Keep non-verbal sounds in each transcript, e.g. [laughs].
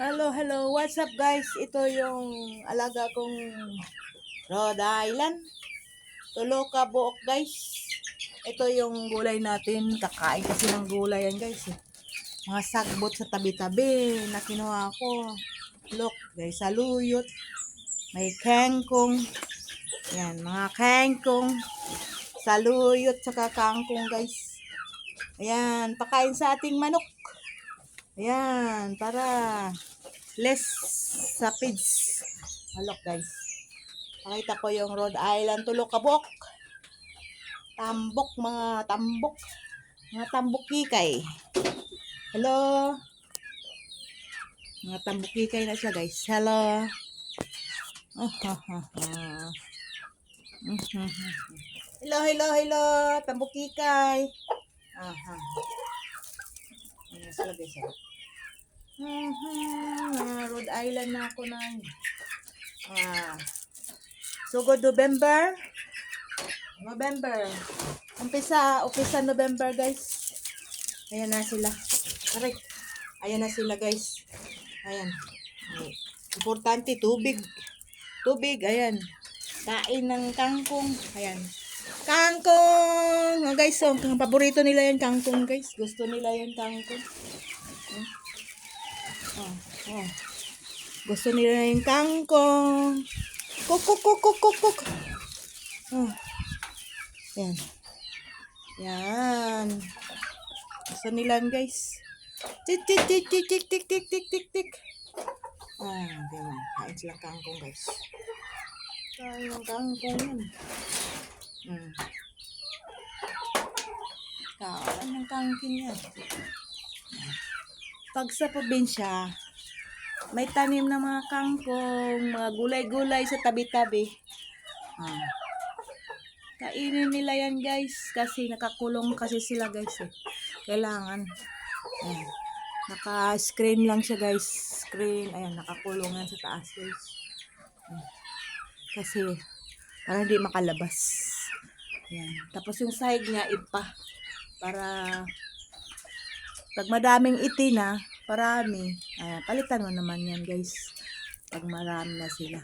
Hello, hello. What's up guys? Ito yung alaga kong Rhode Island. Tuloka buok guys. Ito yung gulay natin. Kakain kasi ng gulay yan guys. eh. Mga sagbot sa tabi-tabi na kinuha ko. Look guys, saluyot. May kangkong. Yan, mga kangkong. Saluyot sa kangkong guys. Ayan, pakain sa ating manok. Ayan, para less sa pigs. Halok guys. Pakita ko yung Rhode Island tulok kabok. Tambok, mga tambok. Mga tambok kikay. Hello? Mga tambok kikay na siya guys. Hello? Oh, [laughs] ha. Hello, hello, hello. Tambok kikay. Aha. Ano sila guys? Ah? Mhm, mga Rhode Island na ako na. Ah. So, good November. November. Umpisa, umpisa November, guys. Ayan na sila. Aray. Ayan na sila, guys. Ayan. Ay, Importante, tubig. Tubig, ayan. Kain ng kangkong. Ayan. Kangkong! Oh, guys, so, paborito nila yan, kangkong, guys. Gusto nila yan, kangkong. Oh. Gusto nila yung kangkong. Kuk, kuk, kuk, kuk, kuk, kuk. Oh. Yan. Yan. Gusto nila guys. Tik, tik, tik, tik, tik, tik, tik, tik, tik, tik. Ah, ganyan. Kain sila kangkong, guys. Kain ng kangkong yan. Hmm. Kain ng kangkong yan. Pag sa probinsya, may tanim na mga kangkong, mga gulay-gulay sa tabi-tabi. Ah. Kainin nila yan guys, kasi nakakulong kasi sila guys eh. Kailangan. Ayan. Naka-screen lang siya guys. Screen. Ayan, nakakulong yan sa taas guys. Kasi, para hindi makalabas. Ayan. Tapos yung side niya, ipa. Para pag madaming iti na, parami. Ayan, palitan mo naman yan, guys. Pag marami na sila.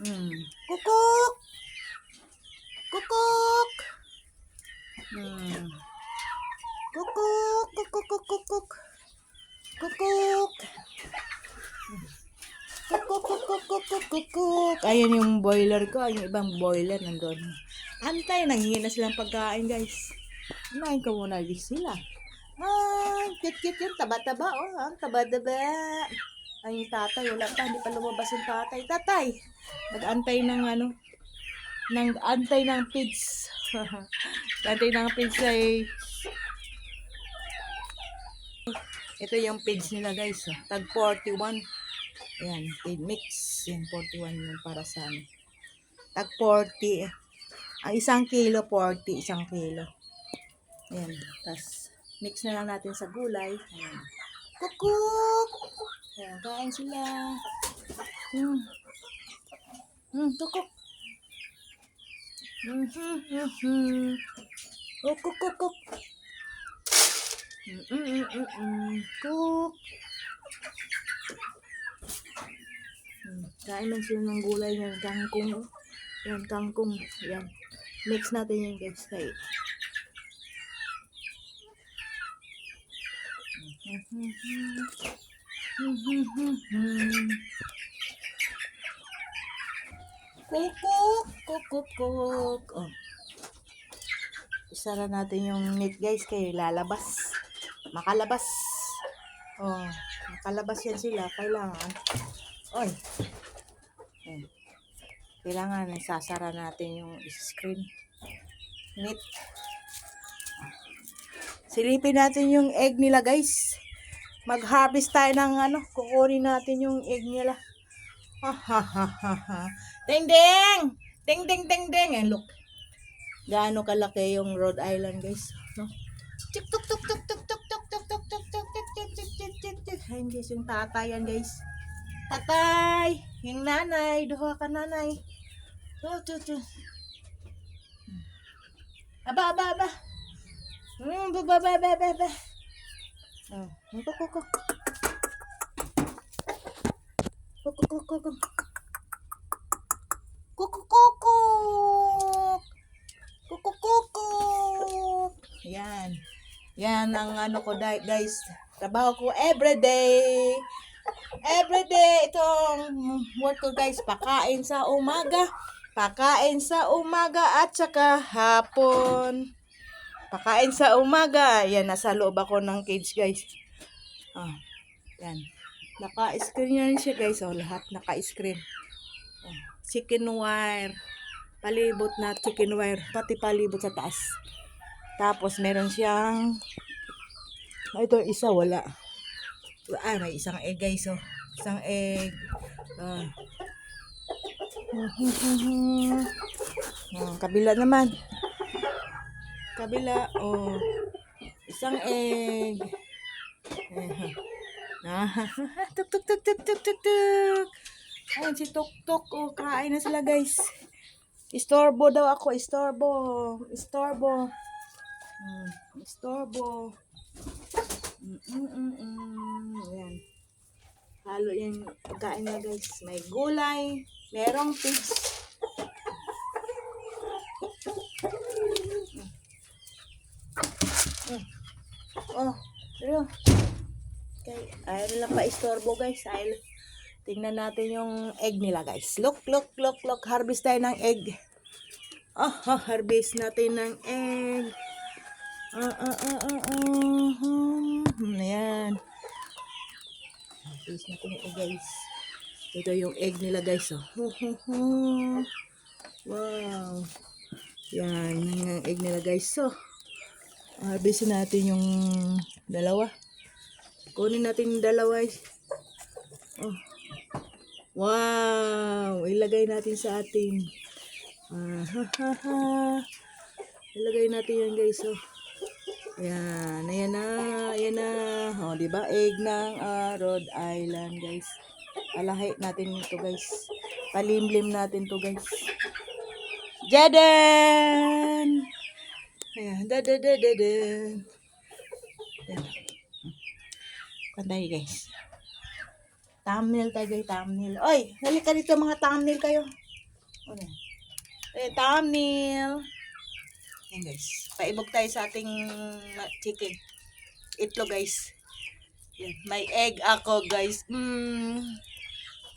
Hmm. Kukuk! Kukuk! Hmm. Kukuk! Kukuk! Kukuk! Kukuk! Kukuk! Kukuk! Kukuk! Kukuk! Ayan yung boiler ko. Yung ibang boiler nandun. Antay, nanghingi na silang pagkain, guys. Kumain ka muna, guys, sila. Cute-cute yun. Taba-taba, oh. Ang taba-taba. Ay, yung tatay. Wala pa. Hindi pa lumabas yung tatay. Tatay! Nag-antay ng ano, nang antay ng pigs. [laughs] antay ng pigs ay ito yung pigs nila guys. Oh. Tag 41. Ayan, pig mix. Yan, 41 yung para sa ano. Tag 40. Ang isang kilo, 40. Isang kilo. Ayan, tas mix na lang natin sa gulay. Ayan. Kukuk! Ayan, kain sila. Hmm. Hmm, kukuk. Hmm, hmm, hmm, hmm. Kukuk, kukuk. Hmm, hmm, hmm, hmm, hmm. Kuk. Hmm, kain lang sila ng gulay ng kangkong. oh. Ayan, kangkong. Ayan. Mix natin yan guys. Kay Kukuk, kukuk, kuk. Oh. Isara natin yung net guys kay lalabas. Makalabas. Oh, makalabas yan sila. Kailangan. Oy. Oh. Kailangan isasara natin yung screen. Net. Silipin natin yung egg nila guys. Mag-harvest tayo ng ano, kukunin natin yung egg nila. Ha ha ha. Ding ding! Ding ding ding ding! And look. Gaano kalaki yung Rhode Island guys. No? Tik tuk tuk tuk tuk tuk tuk tuk tuk tuk tuk tik tik tik tik tik tik. Ayun guys, yung tatay yan guys. Tatay! Yung nanay, duha ka nanay. Oh, tu, tu. Aba, aba, aba. Hmm, ba, ba, ba, ba, ba, ba. Oh, kuk, kuk, kuk. kuk. Kukukukuk. Kukukukuk. Yan. Yan ang ano ko guys. Trabaho ko everyday. Everyday itong work ko guys. Pakain sa umaga. Pakain sa umaga at saka hapon. Pakain sa umaga. Yan, nasa loob ako ng cage guys. Ah, yan. Naka-screen yan siya guys. Oh, lahat naka-screen. Oh, chicken wire. Palibot na chicken wire. Pati palibot sa taas. Tapos meron siyang Ah, ito isa wala. Ah, may isang egg guys oh. Isang egg. Ah. [laughs] Ah, kabila naman. Kabila oh. Isang egg. [laughs] Tuk tuk tuk tuk tuk tuk tuk. Ayun si Tuk Tuk. Oh, kain na sila guys. Istorbo daw ako. Istorbo. Istorbo. Hmm, istorbo. Mm, mm, mm, mm. Ayan. Halo yan pagkain na guys. May gulay. Merong pigs. Oh, pero Okay. Ayaw lang pa-istorbo guys. Ayaw. Tingnan natin yung egg nila guys. Look, look, look, look. Harvest tayo ng egg. Ah, ah, harvest natin ng egg. Ah, ah, ah, ah, ah. Ayan. Harvest natin yung egg guys. Ito yung egg nila guys. Oh. Wow. Yan. Yan yung egg nila guys. So, harvest natin yung dalawa. Kunin natin yung dalawa. eh. Oh. Wow! Ilagay natin sa ating. Ah, ha, ha, ha. Ilagay natin yan guys. Oh. Ayan. Ayan na. Ayan na. O, oh, diba? Egg ng ah, Rhode Island guys. Alahi natin ito guys. Palimlim natin to guys. Jaden! Ayan. Da da da da da. Ayan. Pantay guys. Thumbnail tayo guys, thumbnail. Oy, halika dito mga thumbnail kayo. Ano? Eh, thumbnail. Yan guys. Paibog tayo sa ating chicken. Itlog guys. Yan. May egg ako guys. Mm.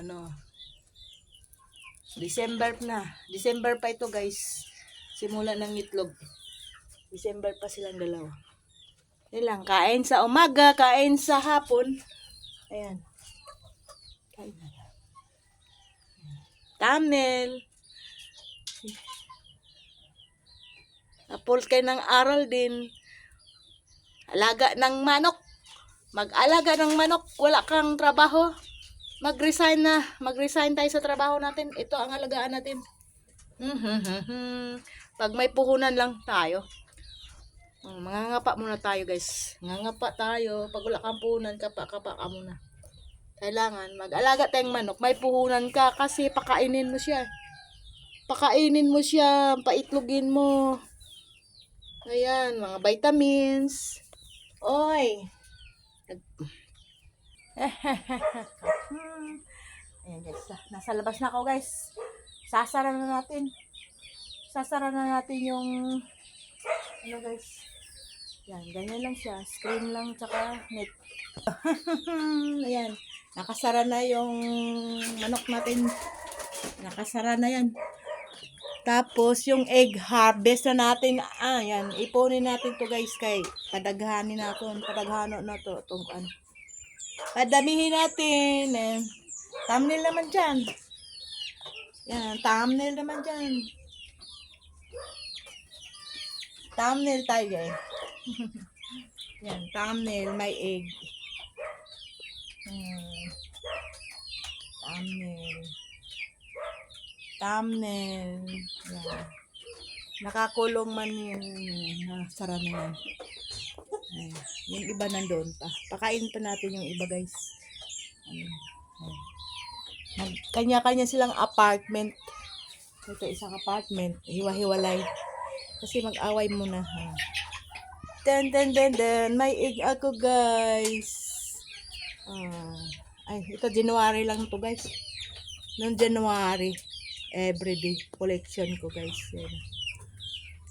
Ano? December na. December pa ito guys. Simula ng itlog. December pa silang dalawa. Yan lang, kain sa umaga, kain sa hapon. Ayan. Kain na lang. Thumbnail. Napul kayo ng aral din. Alaga ng manok. Mag-alaga ng manok. Wala kang trabaho. Mag-resign na. Mag-resign tayo sa trabaho natin. Ito ang alagaan natin. Pag may puhunan lang tayo. Oh, mangangapa muna tayo guys. Mangangapa tayo. Pag wala kang puhunan, kapa-kapa ka muna. Kailangan mag-alaga tayong manok. May puhunan ka kasi pakainin mo siya. Pakainin mo siya. Paitlogin mo. Ayan, mga vitamins. Oy. [laughs] Ayan guys. Nasa labas na ako guys. Sasara na natin. Sasara na natin yung ano guys. Yan, ganyan lang siya. Screen lang, tsaka net. [laughs] Ayan. Nakasara na yung manok natin. Nakasara na yan. Tapos, yung egg harvest na natin. Ah, yan. Ipunin natin to guys kay padaghanin natin. Padaghano na to. Itong ano. Padamihin natin. Eh. Thumbnail naman dyan. Yan, thumbnail naman dyan. Thumbnail tayo guys. Yan, thumbnail, may egg. Hmm. Thumbnail. Thumbnail. Yan. Nakakulong man yun. Nasara na yan. Ayan. Yung iba nandun pa. Pakain pa natin yung iba guys. Ayan. Kanya-kanya silang apartment. Ito isang apartment. Hiwa-hiwalay. Kasi mag-away muna ha. Dan, dan, dan, dan. May egg ako, guys. Ah. ay, ito, January lang to, guys. Noong January. Everyday collection ko guys. Yan.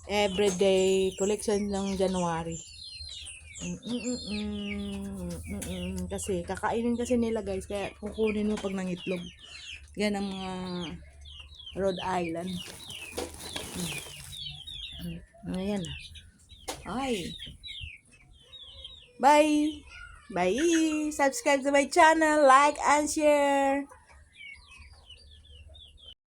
Everyday collection ng January. Mm, mm, mm, mm, mm. Kasi kakainin kasi nila guys. Kaya kukunin mo pag nangitlog. Yan ang mga Rhode Island. Mm. Ayan. Ay. Bye. Bye. Subscribe to my channel. Like and share.